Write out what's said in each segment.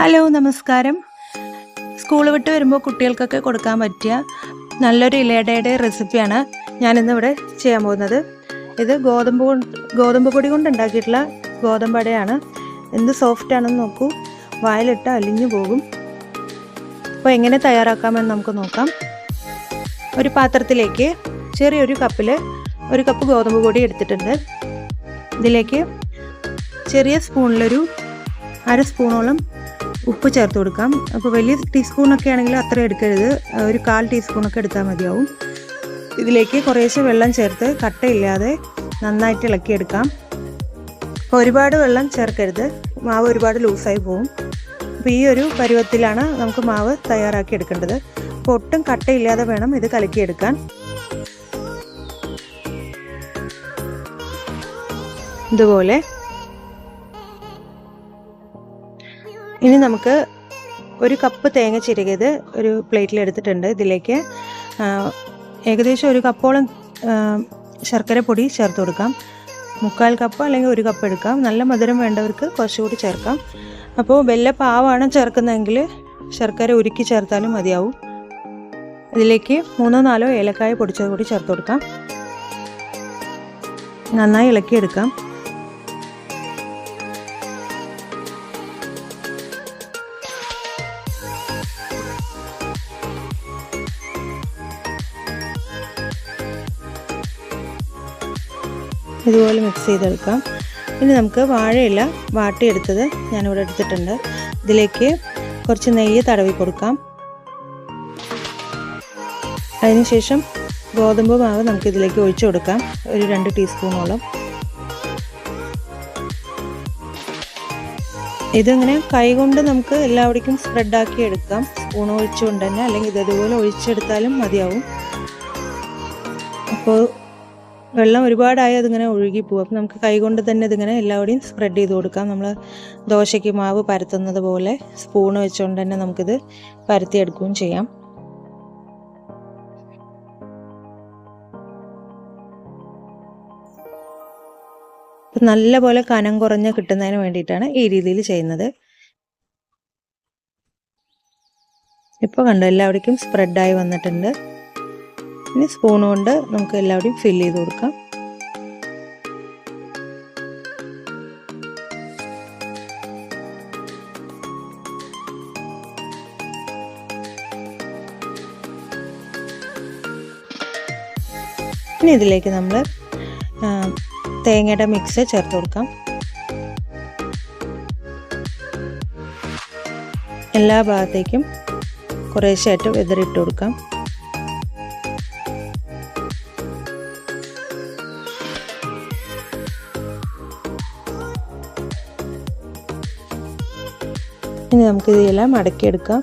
Hello നമസ്കാരം. School വിട്ട് വരുമ്പോൾ കുട്ടികൾക്കൊക്കെ കൊടുക്കാൻ പറ്റിയ നല്ലൊരു ഇലയടയുടെ റെസിപ്പിയാണ് ഞാനിന്ന് ഇവിടെ ചെയ്യാൻ പോകുന്നത്. ഇത് ഗോതമ്പ് ഗോതമ്പ് പൊടി കൊണ്ട് ഉണ്ടാക്കിയിട്ടുള്ള ഗോതമ്പടയാണ് എന്ത് സോഫ്റ്റ് ആണെന്ന് നോക്കൂ. വായിലിട്ട് അലിഞ്ഞു പോകും. അപ്പോൾ എങ്ങനെ തയ്യാറാക്കാമെന്ന് നമുക്ക് നോക്കാം. ഒരു പാത്രത്തിലേക്ക് ചെറിയൊരു കപ്പിൽ ഒരു കപ്പ് ഗോതമ്പ് പൊടി എടുത്തിട്ടുണ്ട്. ഇതിലേക്ക് ചെറിയ സ്പൂണിലൊരു അര സ്പൂണോളം ഉപ്പ് ചേർത്ത് കൊടുക്കാം. അപ്പോൾ വലിയ ടീസ്പൂണൊക്കെ ആണെങ്കിൽ അത്ര എടുക്കരുത്. ഒരു കാൽ ടീസ്പൂണൊക്കെ എടുത്താൽ മതിയാവും. ഇതിലേക്ക് കുറേശ്ശെ വെള്ളം ചേർത്ത് കട്ടയില്ലാതെ നന്നായിട്ട് ഇളക്കിയെടുക്കാം. അപ്പോൾ ഒരുപാട് വെള്ളം ചേർക്കരുത്. മാവ് ഒരുപാട് ലൂസായി പോകും അപ്പോൾ ഈ ഒരു പരുവത്തിലാണ് നമുക്ക് മാവ് തയ്യാറാക്കി എടുക്കേണ്ടത്. അപ്പോൾ ഒട്ടും കട്ടയില്ലാതെ വേണം ഇത് കലക്കിയെടുക്കാൻ. ഇതുപോലെ ഇനി നമുക്ക് ഒരു കപ്പ് തേങ്ങ ചിരകിയത് ഒരു പ്ലേറ്റിൽ എടുത്തിട്ടുണ്ട്. ഇതിലേക്ക് ഏകദേശം ഒരു കപ്പോളം ശർക്കര പൊടി ചേർത്ത് കൊടുക്കാം. മുക്കാൽ കപ്പ് അല്ലെങ്കിൽ ഒരു കപ്പ് എടുക്കാം. നല്ല മധുരം വേണ്ടവർക്ക് കുറച്ചുകൂടി ചേർക്കാം. അപ്പോൾ വെല്ല പാവാണ് ചേർക്കുന്നതെങ്കിൽ ശർക്കര ഉരുക്കി ചേർത്താലും മതിയാവും. ഇതിലേക്ക് മൂന്നോ നാലോ ഏലക്കായ പൊടിച്ചത് കൂടി ചേർത്ത് കൊടുക്കാം. നന്നായി ഇളക്കിയെടുക്കാം. ഇതുപോലെ മിക്സ് ചെയ്തെടുക്കാം. ഇനി നമുക്ക് വാഴയില വാട്ടിയെടുത്തത് ഞാനിവിടെ എടുത്തിട്ടുണ്ട്. ഇതിലേക്ക് കുറച്ച് നെയ്യ് തടവി കൊടുക്കാം. അതിനുശേഷം ഗോതമ്പ് മാവ് നമുക്ക് ഇതിലേക്ക് ഒഴിച്ചു കൊടുക്കാം. ഒരു രണ്ട് ടീസ്പൂണോളം. ഇതിങ്ങനെ കൈകൊണ്ട് നമുക്ക് എല്ലാവിടേക്കും സ്പ്രെഡാക്കി എടുക്കാം. സ്പൂൺ ഒഴിച്ചുകൊണ്ട് തന്നെ അല്ലെങ്കിൽ ഇതേപോലെ ഒഴിച്ചെടുത്താലും മതിയാവും. അപ്പോൾ വെള്ളം ഒരുപാടായി അതിങ്ങനെ ഒഴുകി പോകും അപ്പം നമുക്ക് കൈകൊണ്ട് തന്നെ ഇതിങ്ങനെ എല്ലാവരുടെയും സ്പ്രെഡ് ചെയ്ത് കൊടുക്കാം. നമ്മൾ ദോശയ്ക്ക് മാവ് പരത്തുന്നത് പോലെ സ്പൂൺ വെച്ചുകൊണ്ട് തന്നെ നമുക്കിത് പരത്തിയെടുക്കുകയും ചെയ്യാം. നല്ല പോലെ കനം കുറഞ്ഞ് കിട്ടുന്നതിന് വേണ്ടിയിട്ടാണ് ഈ രീതിയിൽ ചെയ്യുന്നത്. ഇപ്പോൾ കണ്ടോ എല്ലാവിടേക്കും സ്പ്രെഡായി വന്നിട്ടുണ്ട്. ഇനി സ്പൂൺ കൊണ്ട് നമുക്ക് എല്ലാവരുടെയും ഫില്ല് ചെയ്ത് കൊടുക്കാം. ഇനി ഇതിലേക്ക് നമ്മൾ തേങ്ങയുടെ മിക്സ് ചേർത്ത് കൊടുക്കാം. എല്ലാ ഭാഗത്തേക്കും കുറേശ്ശായിട്ട് വെതറിട്ട് കൊടുക്കാം. ഇനി നമുക്ക് ഇതെല്ലാം മടക്കിയെടുക്കാം.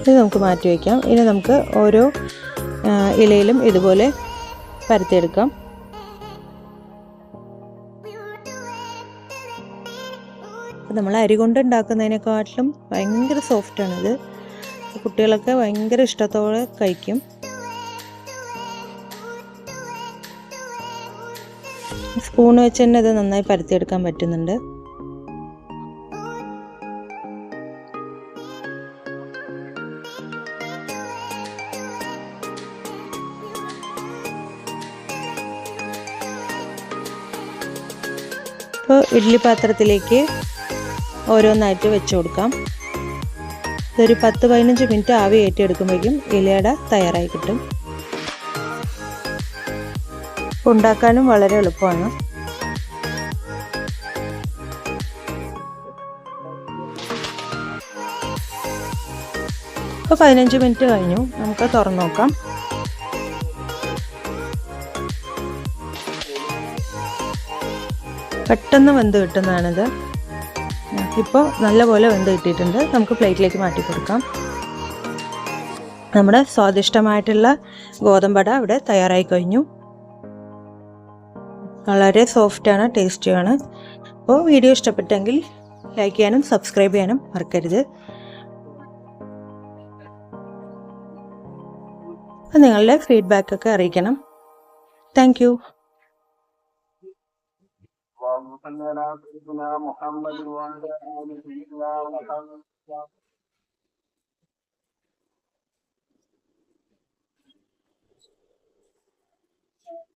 ഇത് നമുക്ക് മാറ്റി വയ്ക്കാം. ഇനി നമുക്ക് ഓരോ ഇലയിലും ഇതുപോലെ പരത്തിയെടുക്കാം. നമ്മൾ അരി കൊണ്ടുണ്ടാക്കുന്നതിനെക്കാട്ടിലും ഭയങ്കര സോഫ്റ്റാണിത് കുട്ടികളൊക്കെ ഭയങ്കര ഇഷ്ടത്തോടെ കഴിക്കും. സ്പൂൺ വെച്ച് തന്നെ ഇത് നന്നായി പരത്തിയെടുക്കാൻ പറ്റുന്നുണ്ട്. ഇപ്പോൾ ഇഡ്ഡലി പാത്രത്തിലേക്ക് ഓരോന്നായിട്ട് വെച്ച് കൊടുക്കാം. ഇതൊരു പത്ത് പതിനഞ്ച് മിനിറ്റ് ആവി ഏറ്റെടുക്കുമ്പോഴേക്കും ഇലയട തയ്യാറായി കിട്ടും. ഉണ്ടാക്കാനും വളരെ എളുപ്പമാണ്. ഇപ്പോൾ പതിനഞ്ച് മിനിറ്റ് കഴിഞ്ഞു. നമുക്ക് തുറന്നു നോക്കാം. പെട്ടെന്ന് വെന്ത് കിട്ടുന്നതാണിത്. ഇപ്പോൾ നല്ലപോലെ വെന്ത് കിട്ടിയിട്ടുണ്ട്. നമുക്ക് പ്ലേറ്റിലേക്ക് മാറ്റി കൊടുക്കാം. നമ്മുടെ സ്വാദിഷ്ടമായിട്ടുള്ള ഗോതമ്പട ഇവിടെ തയ്യാറായി കഴിഞ്ഞു. വളരെ സോഫ്റ്റാണ് ടേസ്റ്റിയാണ് അപ്പോൾ വീഡിയോ ഇഷ്ടപ്പെട്ടെങ്കിൽ ലൈക്ക് ചെയ്യാനും സബ്സ്ക്രൈബ് ചെയ്യാനും മറക്കരുത് നിങ്ങളുടെ ഫീഡ്ബാക്കൊക്കെ അറിയിക്കണം താങ്ക് اللهم صل على سيدنا محمد وعلى ال سيدنا محمد